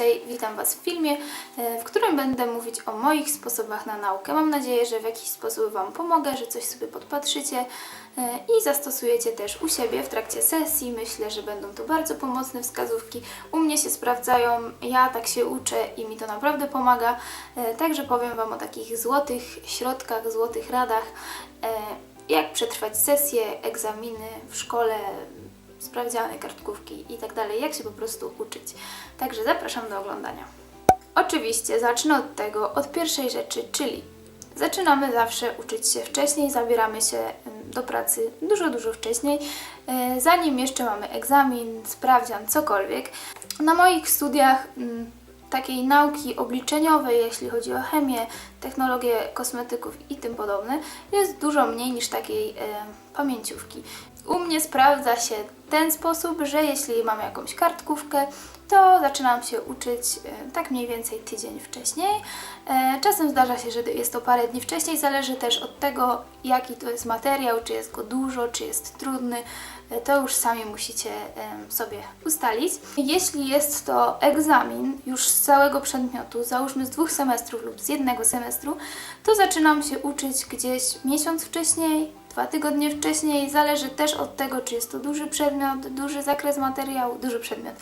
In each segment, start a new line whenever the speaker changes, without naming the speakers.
dzisiaj witam Was w filmie, e, w którym będę mówić o moich sposobach na naukę. Mam nadzieję, że w jakiś sposób Wam pomogę, że coś sobie podpatrzycie e, i zastosujecie też u siebie w trakcie sesji. Myślę, że będą to bardzo pomocne wskazówki. U mnie się sprawdzają, ja tak się uczę i mi to naprawdę pomaga. E, Także powiem Wam o takich złotych środkach, złotych radach, jak przetrwać sesje, egzaminy w szkole, sprawdziany, kartkówki i tak dalej, jak się po prostu uczyć. Także zapraszam do oglądania. Oczywiście zacznę od tego, od pierwszej rzeczy, czyli zaczynamy zawsze uczyć się wcześniej, zabieramy się do pracy dużo, dużo wcześniej, e, zanim jeszcze mamy egzamin, sprawdzian, cokolwiek. Na moich studiach mm, takiej nauki obliczeniowej, jeśli chodzi o chemię, technologię kosmetyków i tym podobne, jest dużo mniej niż takiej e, pamięciówki. U mnie sprawdza się ten sposób, że jeśli mam jakąś kartkówkę, to zaczynam się uczyć e, tak mniej więcej tydzień wcześniej. E, Czasem zdarza się, że jest to parę dni wcześniej, zależy też od tego, jaki to jest materiał, czy jest go dużo, czy jest trudny. E, To już sami musicie sobie ustalić. Jeśli jest to egzamin już z całego przedmiotu, załóżmy z dwóch semestrów lub z jednego semestru, to zaczynam się uczyć gdzieś miesiąc wcześniej, dwa tygodnie wcześniej. Zależy też od tego, czy jest to duży przedmiot, duży zakres materiału, duży przedmiot.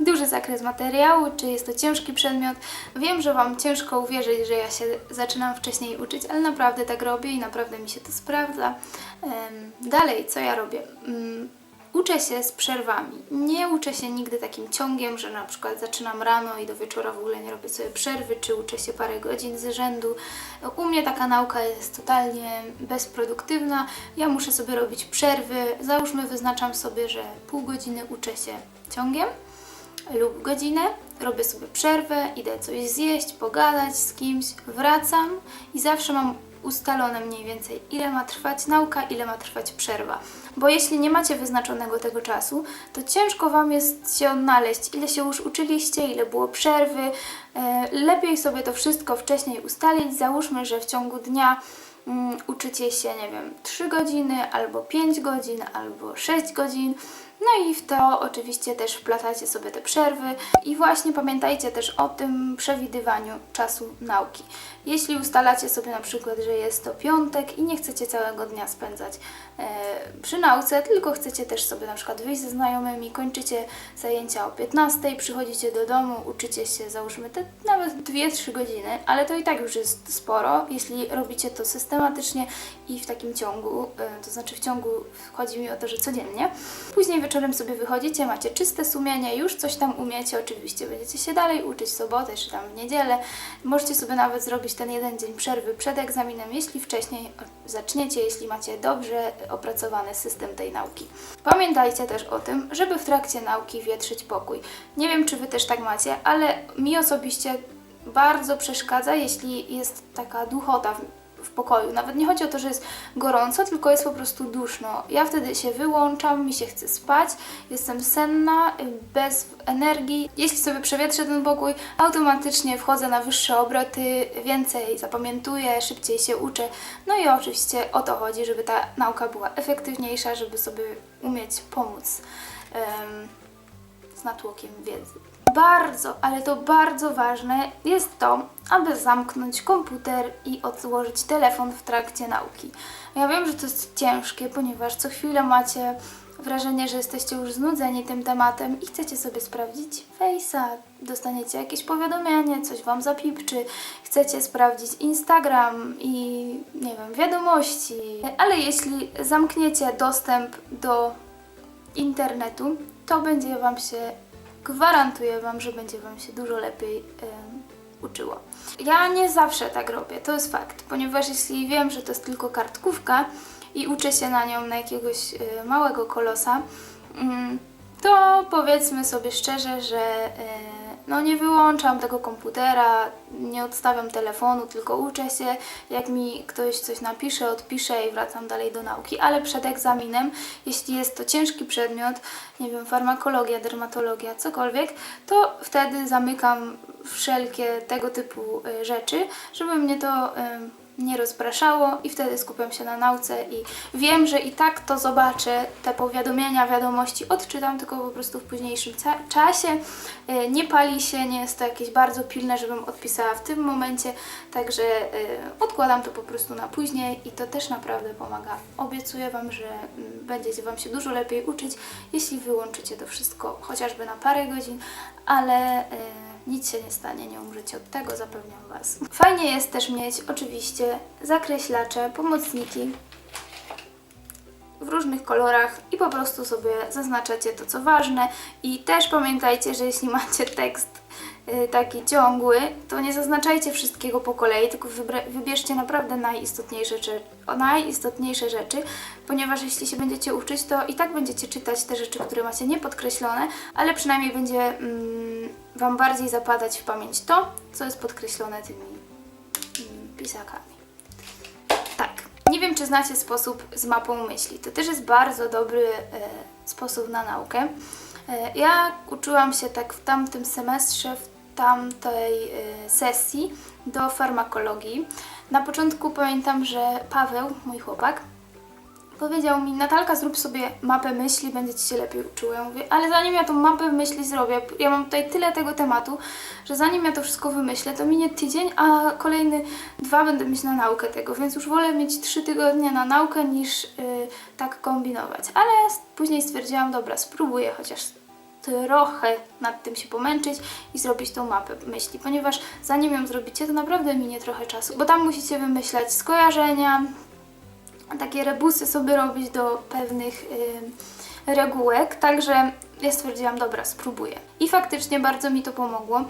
Duży zakres materiału, czy jest to ciężki przedmiot. Wiem, że Wam ciężko uwierzyć, że ja się zaczynam wcześniej uczyć, ale naprawdę tak robię i naprawdę mi się to sprawdza. Dalej, co ja robię? Mm, Uczę się z przerwami. Nie uczę się nigdy takim ciągiem, że na przykład zaczynam rano i do wieczora w ogóle nie robię sobie przerwy, czy uczę się parę godzin z rzędu. U mnie taka nauka jest totalnie bezproduktywna. Ja muszę sobie robić przerwy. Załóżmy, wyznaczam sobie, że pół godziny uczę się ciągiem lub godzinę, robię sobie przerwę, idę coś zjeść, pogadać z kimś, wracam i zawsze mam ustalone mniej więcej, ile ma trwać nauka, ile ma trwać przerwa. Bo jeśli nie macie wyznaczonego tego czasu, to ciężko Wam jest się odnaleźć, ile się już uczyliście, ile było przerwy. E, Lepiej sobie to wszystko wcześniej ustalić. Załóżmy, że w ciągu dnia mm, uczycie się, nie wiem, 3 godziny, albo 5 godzin, albo 6 godzin. No i w to oczywiście też wplatacie sobie te przerwy i właśnie pamiętajcie też o tym przewidywaniu czasu nauki. Jeśli ustalacie sobie na przykład, że jest to piątek i nie chcecie całego dnia spędzać e, przy nauce, tylko chcecie też sobie na przykład wyjść ze znajomymi, kończycie zajęcia o 15, przychodzicie do domu, uczycie się załóżmy te nawet 2-3 godziny, ale to i tak już jest sporo, jeśli robicie to systematycznie i w takim ciągu, e, to znaczy w ciągu, chodzi mi o to, że codziennie. Później wieczorem sobie wychodzicie, macie czyste sumienie, już coś tam umiecie, oczywiście będziecie się dalej uczyć w sobotę czy tam w niedzielę. Możecie sobie nawet zrobić ten jeden dzień przerwy przed egzaminem, jeśli wcześniej zaczniecie, jeśli macie dobrze opracowany system tej nauki. Pamiętajcie też o tym, żeby w trakcie nauki wietrzyć pokój. Nie wiem, czy Wy też tak macie, ale mi osobiście bardzo przeszkadza, jeśli jest taka duchota w, pokoju. Nawet nie chodzi o to, że jest gorąco, tylko jest po prostu duszno. Ja wtedy się wyłączam, mi się chce spać, jestem senna, bez energii. Jeśli sobie przewietrzę ten pokój, automatycznie wchodzę na wyższe obroty, więcej zapamiętuję, szybciej się uczę. No i oczywiście o to chodzi, żeby ta nauka była efektywniejsza, żeby sobie umieć pomóc em, z natłokiem wiedzy. Bardzo, ale to bardzo ważne jest to, aby zamknąć komputer i odłożyć telefon w trakcie nauki. Ja wiem, że to jest ciężkie, ponieważ co chwilę macie wrażenie, że jesteście już znudzeni tym tematem i chcecie sobie sprawdzić Face'a, dostaniecie jakieś powiadomienie, coś Wam zapipczy, chcecie sprawdzić Instagram i nie wiem, wiadomości. Ale jeśli zamkniecie dostęp do internetu, to będzie Wam się, gwarantuję Wam, że będzie Wam się dużo lepiej uczyło. Ja nie zawsze tak robię, to jest fakt, ponieważ jeśli wiem, że to jest tylko kartkówka i uczę się na nią na jakiegoś e, małego kolosa, mm, to powiedzmy sobie szczerze, że e, no nie wyłączam tego komputera, nie odstawiam telefonu, tylko uczę się. Jak mi ktoś coś napisze, odpiszę i wracam dalej do nauki. Ale przed egzaminem, jeśli jest to ciężki przedmiot, nie wiem, farmakologia, dermatologia, cokolwiek, to wtedy zamykam wszelkie tego typu y, rzeczy, żeby mnie to y, nie rozpraszało i wtedy skupiam się na nauce i wiem, że i tak to zobaczę, te powiadomienia, wiadomości odczytam, tylko po prostu w późniejszym czasie. E, Nie pali się, nie jest to jakieś bardzo pilne, żebym odpisała w tym momencie, także e, odkładam to po prostu na później i to też naprawdę pomaga. Obiecuję Wam, że mm, będziecie Wam się dużo lepiej uczyć, jeśli wyłączycie to wszystko chociażby na parę godzin, ale... nic się nie stanie, nie umrzecie od tego, zapewniam Was. Fajnie jest też mieć oczywiście zakreślacze, pomocniki w różnych kolorach i po prostu sobie zaznaczacie to, co ważne. I też pamiętajcie, że jeśli macie tekst taki ciągły, to nie zaznaczajcie wszystkiego po kolei, tylko wybierzcie naprawdę najistotniejsze, o najistotniejsze rzeczy, ponieważ jeśli się będziecie uczyć, to i tak będziecie czytać te rzeczy, które macie niepodkreślone, ale przynajmniej będzie mm, Wam bardziej zapadać w pamięć to, co jest podkreślone tymi mm, pisakami. Tak. Nie wiem, czy znacie sposób z mapą myśli. To też jest bardzo dobry e, sposób na naukę. E, ja uczyłam się tak w tamtym semestrze, w tamtej e, sesji do farmakologii. Na początku pamiętam, że Paweł, mój chłopak, powiedział mi, Natalka, zrób sobie mapę myśli, będzie Ci się lepiej uczyło. Ja mówię, ale zanim ja tą mapę myśli zrobię, ja mam tutaj tyle tego tematu, że zanim ja to wszystko wymyślę, to minie tydzień, a kolejny dwa będę mieć na naukę tego, więc już wolę mieć trzy tygodnie na naukę niż yy, tak kombinować. Ale później stwierdziłam, dobra, spróbuję chociaż trochę nad tym się pomęczyć i zrobić tą mapę myśli, ponieważ zanim ją zrobicie, to naprawdę minie trochę czasu, bo tam musicie wymyślać skojarzenia, takie rebusy sobie robić do pewnych y, regułek, także ja stwierdziłam, dobra, spróbuję. I faktycznie bardzo mi to pomogło.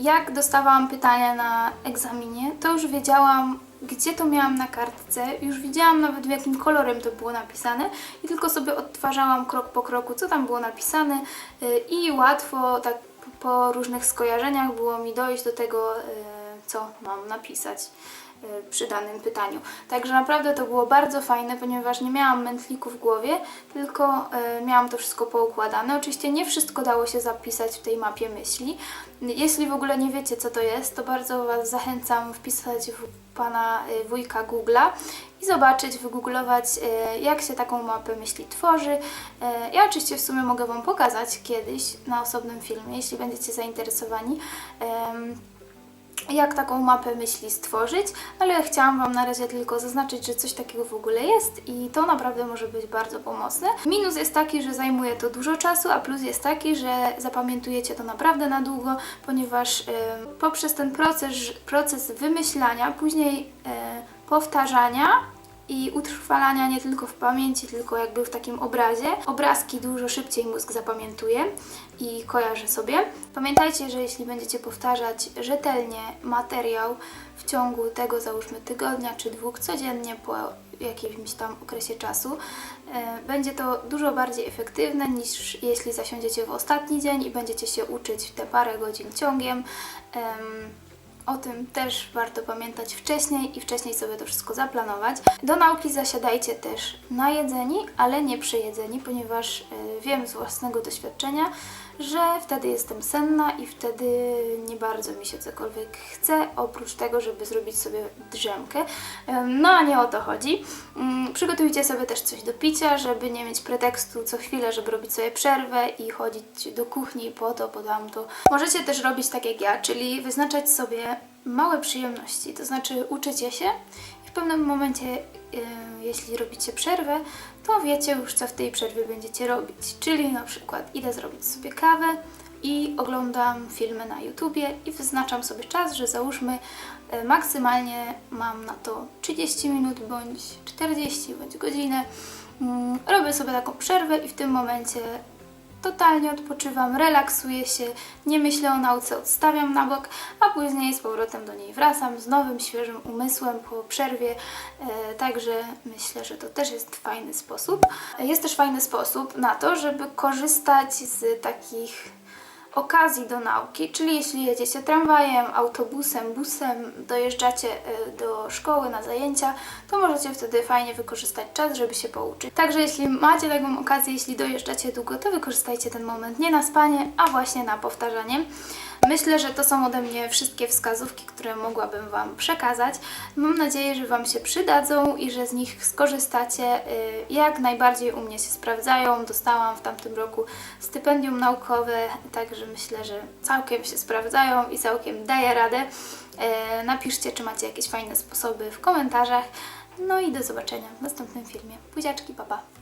Jak dostawałam pytania na egzaminie, to już wiedziałam, gdzie to miałam na kartce, już widziałam nawet w jakim kolorem to było napisane i tylko sobie odtwarzałam krok po kroku, co tam było napisane y, i łatwo tak po różnych skojarzeniach było mi dojść do tego, y, co mam napisać y, przy danym pytaniu. Także naprawdę to było bardzo fajne, ponieważ nie miałam mętliku w głowie, tylko y, miałam to wszystko poukładane. Oczywiście nie wszystko dało się zapisać w tej mapie myśli. Jeśli w ogóle nie wiecie, co to jest, to bardzo Was zachęcam wpisać w pana y, wujka Google'a i zobaczyć, wygooglować, jak się taką mapę myśli tworzy. Ja oczywiście w sumie mogę Wam pokazać kiedyś na osobnym filmie, jeśli będziecie zainteresowani. Jak taką mapę myśli stworzyć, ale chciałam Wam na razie tylko zaznaczyć, że coś takiego w ogóle jest i to naprawdę może być bardzo pomocne. Minus jest taki, że zajmuje to dużo czasu, a plus jest taki, że zapamiętujecie to naprawdę na długo, ponieważ poprzez ten proces, proces wymyślania, później e, powtarzania i utrwalania nie tylko w pamięci, tylko jakby w takim obrazie. Obrazki dużo szybciej mózg zapamiętuje i kojarzy sobie. Pamiętajcie, że jeśli będziecie powtarzać rzetelnie materiał w ciągu tego załóżmy tygodnia czy dwóch codziennie po jakimś tam okresie czasu, e, będzie to dużo bardziej efektywne niż jeśli zasiądziecie w ostatni dzień i będziecie się uczyć te parę godzin ciągiem. O tym też warto pamiętać wcześniej i wcześniej sobie to wszystko zaplanować. Do nauki zasiadajcie też najedzeni, ale nie przejedzeni, ponieważ y, wiem z własnego doświadczenia, że wtedy jestem senna i wtedy nie bardzo mi się cokolwiek chce, oprócz tego, żeby zrobić sobie drzemkę. No a nie o to chodzi. Ym, Przygotujcie sobie też coś do picia, żeby nie mieć pretekstu co chwilę, żeby robić sobie przerwę i chodzić do kuchni po to, po tamto. Możecie też robić tak jak ja, czyli wyznaczać sobie małe przyjemności, to znaczy uczycie się w pewnym momencie, yy, jeśli robicie przerwę, to wiecie już, co w tej przerwie będziecie robić. Czyli na przykład idę zrobić sobie kawę i oglądam filmy na YouTubie i wyznaczam sobie czas, że załóżmy e, maksymalnie mam na to 30 minut bądź 40 bądź godzinę. Mm, Robię sobie taką przerwę i w tym momencie totalnie odpoczywam, relaksuję się, nie myślę o nauce, odstawiam na bok, a później z powrotem do niej wracam z nowym, świeżym umysłem po przerwie. E, także myślę, że to też jest fajny sposób. E, Jest też fajny sposób na to, żeby korzystać z takich okazji do nauki, czyli jeśli jedziecie tramwajem, autobusem, busem, dojeżdżacie e, do szkoły na zajęcia, to możecie wtedy fajnie wykorzystać czas, żeby się pouczyć. Także jeśli macie taką okazję, jeśli dojeżdżacie długo, to wykorzystajcie ten moment nie na spanie, a właśnie na powtarzanie. Myślę, że to są ode mnie wszystkie wskazówki, które mogłabym Wam przekazać. Mam nadzieję, że Wam się przydadzą i że z nich skorzystacie. Y, Jak najbardziej u mnie się sprawdzają. Dostałam w tamtym roku stypendium naukowe, także myślę, że całkiem się sprawdzają i całkiem daję radę. Y, Napiszcie, czy macie jakieś fajne sposoby w komentarzach. No i do zobaczenia w następnym filmie. Buziaczki, papa. Pa.